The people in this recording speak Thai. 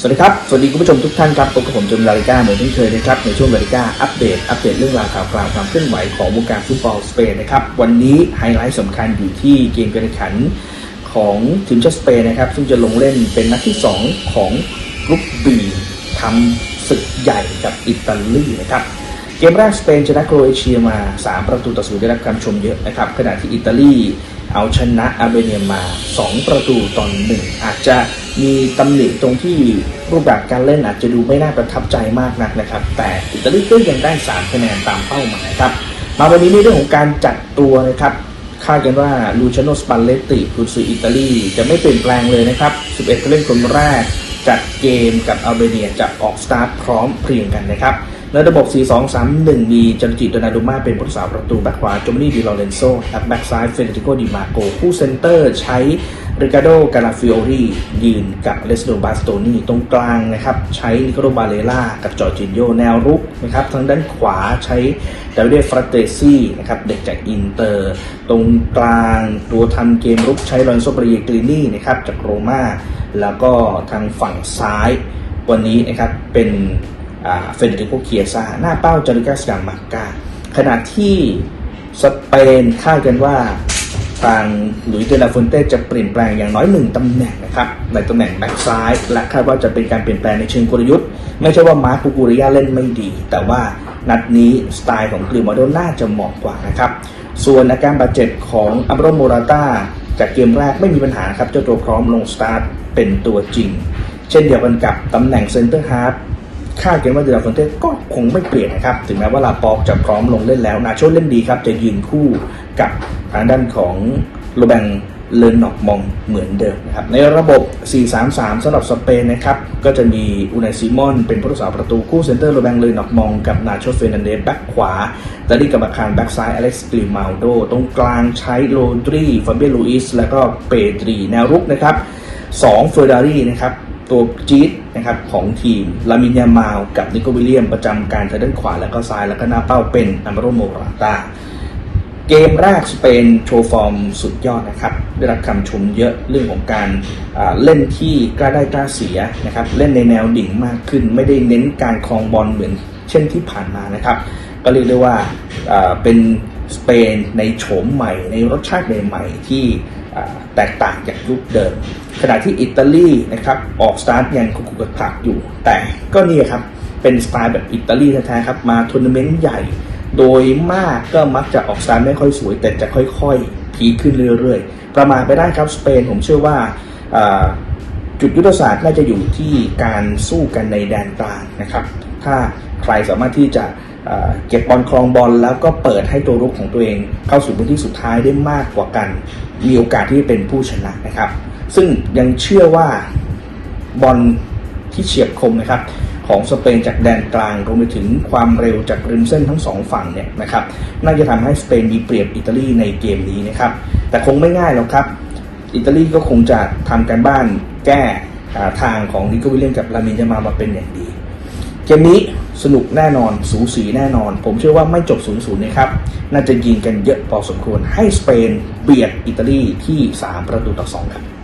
สวัสดีครับ สวัสดีคุณผู้ชมทุกท่านครับพบกับผมจุนลาลิก้าเหมือนเช่นเคยนะครับ ในช่วงลาลิก้าอัปเดต อัปเดตเรื่องราวข่าวกรางความเคลื่อนไหวของวงการฟุตบอลสเปนนะครับ วันนี้ไฮไลท์สำคัญอยู่ที่เกมการแข่งขันของทีมชาติสเปนนะครับ ซึ่งจะลงเล่นเป็นนัดที่ 2 ของกรุ๊ป B ทำศึกใหญ่กับอิตาลีนะครับ เกมแรกสเปนชนะโครเอเชียมา 3 ประตูต่อศูนย์ได้รับการชมเยอะนะครับ ขณะที่อิตาลีเอาชนะอาร์เมเนียมา 2 ประตูต่อหนึ่งอาจจะมีตำหนิตรงที่รูปแบบการเล่นอาจจะดูไม่น่าประทับใจมากนักนะครับ แต่อิตาลีก็ยังได้ 3 คะแนนตามเป้าหมายครับ มาวันนี้ในเรื่องของการจัดตัวนะครับคาดกันว่าลูชาโนสปัลเลตติกุนซืออิตาลีจะไม่เปลี่ยนแปลงเลยนะครับ 11ผู้เล่นคนแรกจัดเกมกับอัลเบเนียจะออกสตาร์ทพร้อมเพรียงกันนะครับ ในระบบ 4-2-3-1 มีจันจิโดนารุมาเป็นผู้รักษาประตูแบ็คขวาโจมนี่ดิลอเรนโซครับแบ็คซ้ายเฟเดริโกดิมาโกผู้เซนเตอร์ใช้ริกาโดกาลาฟิโอรียืนกับเลสโดบาสโตนีตรงกลางนะครับใช้นิโคลบาเลล่ากับจอร์จินโยแนวรุกนะครับทางด้านขวาใช้ดาวิเดฟราเตซี่นะครับเด็กจากอินเตอร์ ตรงกลางตัวทำเกมรุกใช้ลอนโซบริเยกรีนี่นะครับจากโรม่าแล้วก็ทางฝั่งซ้ายวันนี้นะครับเป็น เฟเดริโกเคียซาหน้าเป้าจาริกาสกามาก้าขณะที่สเปนคาดกันว่าทางหลุยส์เดลาฟุนเต้จะเปลี่ยนแปลงอย่างน้อยหนึ่งตำแหน่งนะครับในตำแหน่งแบ็กซ้ายและคาดว่าจะเป็นการเปลี่ยนแปลงในเชิงกลยุทธ์ ไม่ใช่ว่ามาร์คปูกูริยาเล่นไม่ดี แต่ว่านัดนี้สไตล์ของกริมาโดน่าจะเหมาะกว่านะครับ ส่วนอาการบาดเจ็บของอัมโรโมราตาจากเกมแรกไม่มีปัญหาครับเจ้าตัวพร้อมลงสตาร์ทเป็นตัวจริง เช่นเดียวกันกับตำแหน่งเซนเตอร์ฮาร์ฟ คาดกันว่าเดลาฟอนเต้ก็คงไม่เปลี่ยนนะครับ ถึงแม้ว่าลาปอกจะพร้อมลงเล่นแล้ว นาโชเล่นดีครับ จะยืนคู่กับทางด้านของโรแบงเลนนอกมองเหมือนเดิมนะครับในระบบ 4-3-3 สำหรับสเปนนะครับก็จะมีอูนายซิมอน เป็นผู้รักษาประตูคู่เซนเตอร์โรแบงเลนนอกมองกับนาโชเฟรนันเดสแบ็คขวาดาริกับอาคารแบ็คซ้ายอเล็กซ์กริมาลโด ตรงกลางใช้โรดรีฟาเบียลูอิส แล้วก็เปดรีแนวรุกนะครับ2เฟอร์รารีนะครับ ตัวจี๊ดนะครับของทีมลามินยามาลกับนิโควิลเลียมประจำการทางด้านขวาแล้วก็ซ้ายแล้วก็หน้าเป้าเป็นอัมโรโมราตาเกมแรกสเปนโชว์ฟอร์มสุดยอดนะครับ ได้รับคำชมเยอะเรื่องของการเล่นที่กล้าได้กล้าเสียนะครับ เล่นในแนวดิ่งมากขึ้น ไม่ได้เน้นการครองบอลเหมือนเช่นที่ผ่านมานะครับ ก็เรียกได้ว่าเป็น สเปนในโฉมใหม่ ในรสชาติใหม่ๆที่แตกต่างจากยุคเดิม ขณะที่อิตาลีนะครับออกสตาร์ทยังคุกคุกคักอยู่ แต่ก็นี่ครับเป็นสไตล์แบบอิตาลีแท้ๆครับมาทัวร์นาเมนต์ใหญ่ โดยมากก็มักจะออกสตาร์ทไม่ค่อยสวย แต่จะค่อยๆพีขึ้นเรื่อยๆ ประมาณไปได้ครับสเปนผมเชื่อว่าอ่าจุดยุทธศาสตร์น่าจะอยู่ที่การสู้กันในแดนกลางนะครับ ถ้าใครสามารถที่จะ เก็บบอลครองบอลแล้วก็เปิดให้ตัวรุกของตัวเอง เข้าสู่พื้นที่สุดท้ายได้มากกว่ากัน มีโอกาสที่จะเป็นผู้ชนะนะครับ ซึ่งยังเชื่อว่าบอลที่เฉียบคมนะครับของสเปนจากแดนกลางรวมไปถึงความเร็วจากริมเส้นทั้งสองฝั่งเนี่ยนะครับน่าจะทำให้สเปนมีเปรียบอิตาลีในเกมนี้นะครับ แต่คงไม่ง่ายหรอกครับ อิตาลีก็คงจะทำการบ้านแก้ทางของนิโควิลเลียนกับลามินยามามาเป็นอย่างดี เกมนี้ สนุกแน่นอนสูสีแน่นอน ผมเชื่อว่าไม่จบ0ูนย์นะครับ น่าจะยิงกันเยอะพอสมควรให้สเปนเบียดอิตาลีที่ 3 ประตูต่อ2ครับ